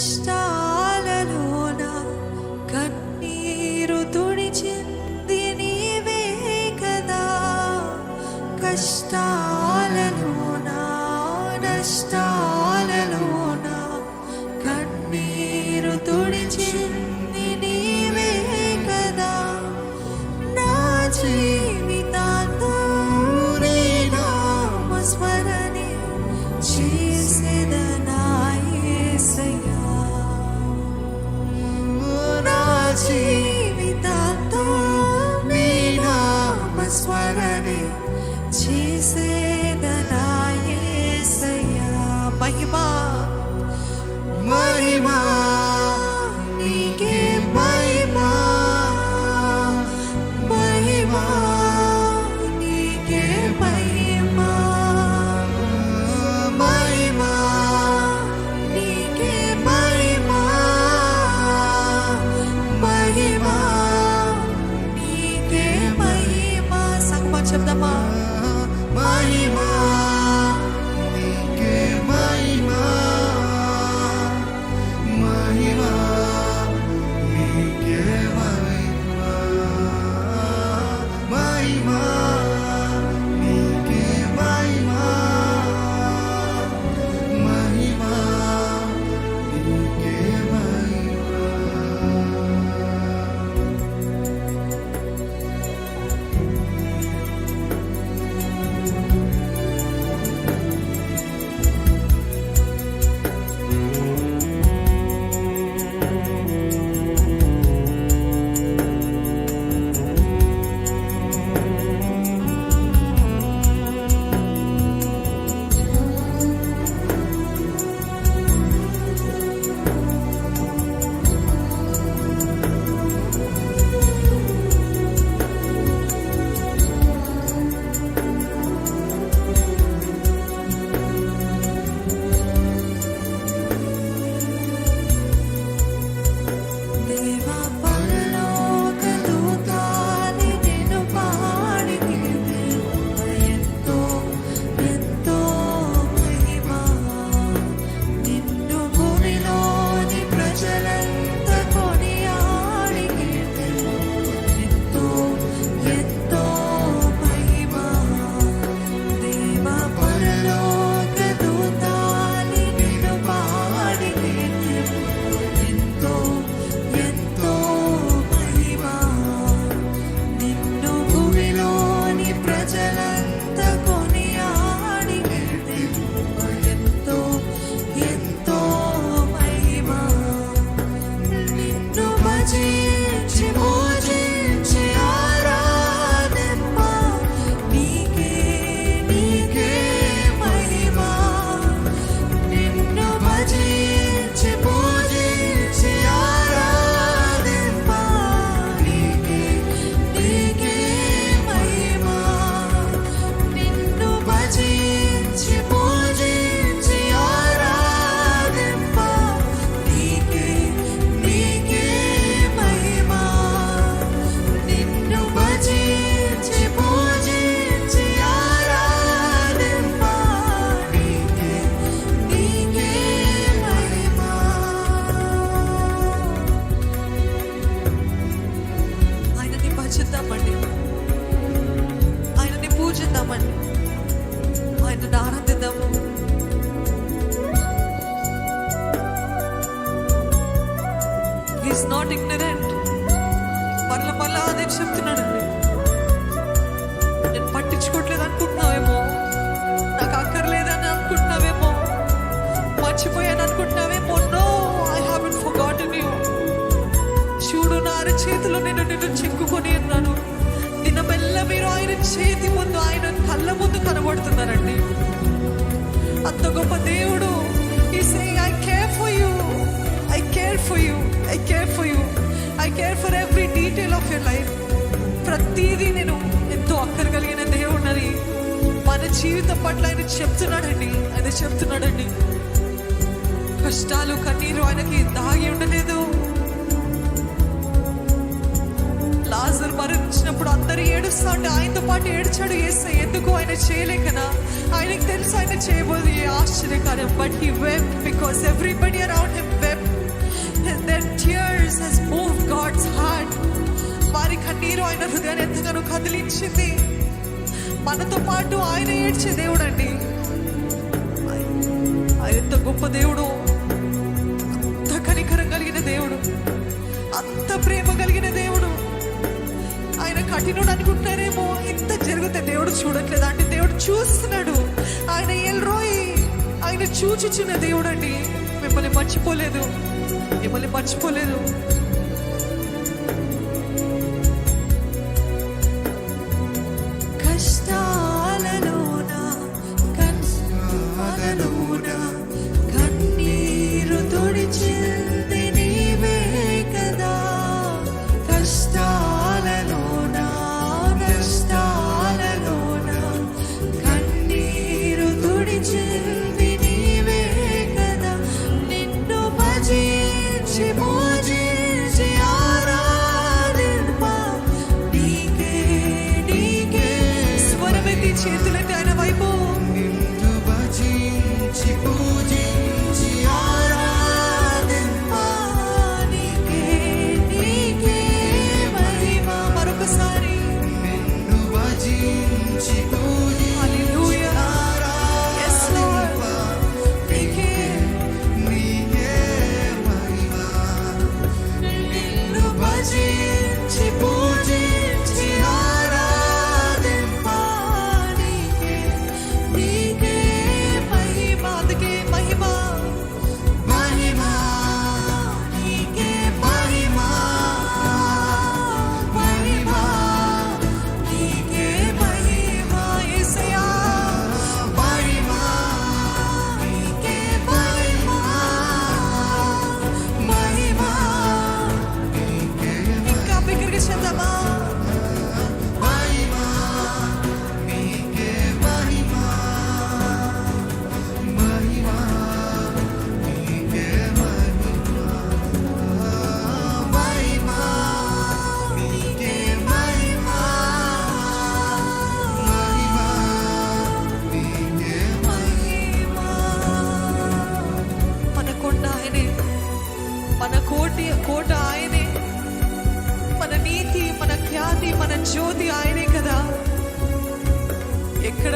Stop. అర్చిద్దామండి ఆయనని పూజిద్దామండి. ఆయనను ఆనందిద్దాం చేతిలో నేను నిన్ను చిక్కుకొని ఉన్నాను. దినమెల్ల మీరు ఆయన చేతి ముందు ఆయన కళ్ళ ముందు కనబడుతున్నారండి. అంత గొప్ప దేవుడు. ఈ I care for you I care for you I care for you I care for every detail of your life ప్రతిదీ నేను ఎంతో అక్కరగలిగిన దేవుడిని మన జీవితం పట్ల ఆయన చెప్తున్నాడండి. ఆయన చెప్తున్నాడండి. కష్టాలు కన్నీరు ఆయనకి దాగి ఉండలేదు. లాజర్ మరణించినప్పుడు అందరు ఏడుస్తాంటే ఆయనతో పాటు ఏడ్చాడు ఏసై. ఎందుకు ఆయన చేయలేకనా ఆయనకు తెలుసు ఆయన చేయబోదు ఏ ఆశ్చర్యకార్యం but he wept because everybody around him wept then tears he's move God's heart వారి కన్నీరు ఆయన హృదయాన్ని ఎంతగానో కదిలించింది. మనతో పాటు ఆయన ఏడ్చే దేవుడు అండి ఆయన ఎంత గొప్ప దేవుడు. అంత కనికరం కలిగిన దేవుడు. అంత ప్రేమ కలిగిన దేవుడు. కఠినుడు అనుకుంటున్నారేమో ఇంత జరిగితే దేవుడు చూడట్లేదు? అంటే దేవుడు చూస్తున్నాడు. ఆయన ఎల్రోయి ఆయన చూచుచున్న దేవుడు అండి మిమ్మల్ని మర్చిపోలేదు. మిమ్మల్ని మర్చిపోలేదు. కష్టం చేతులెత్తి ఆయన వైపు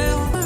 will.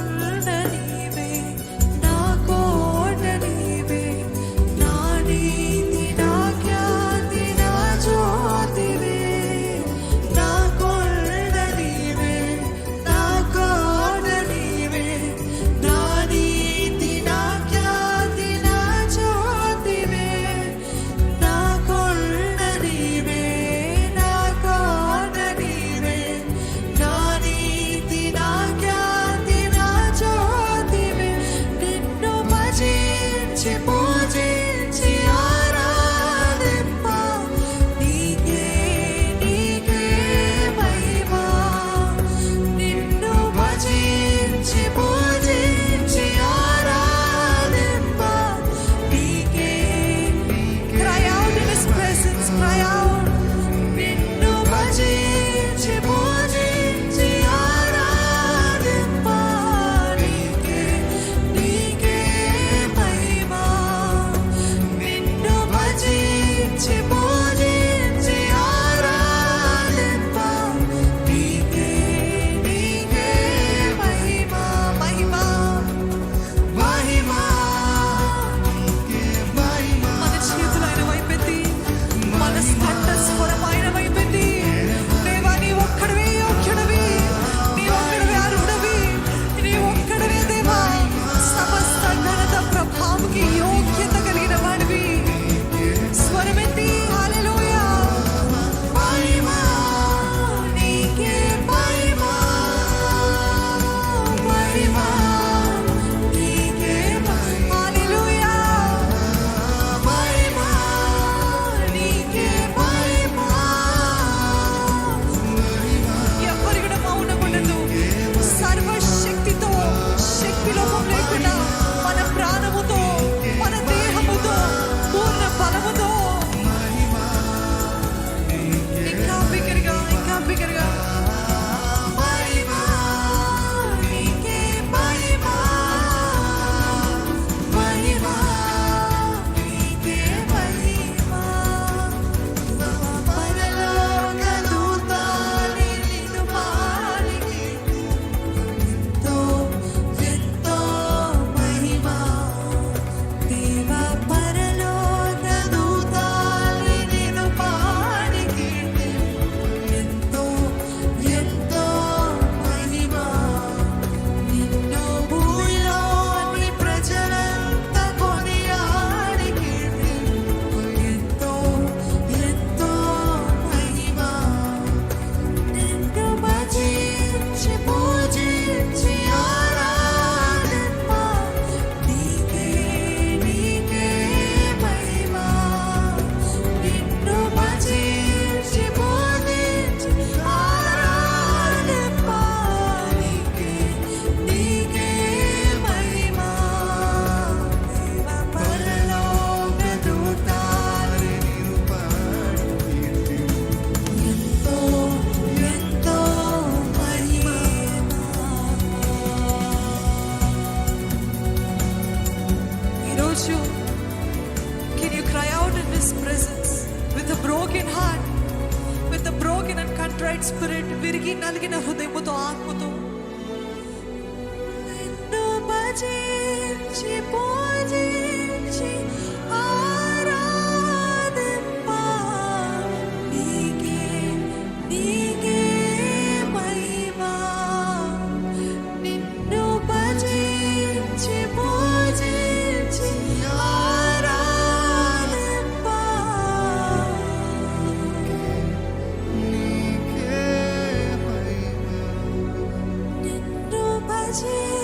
నిన్ను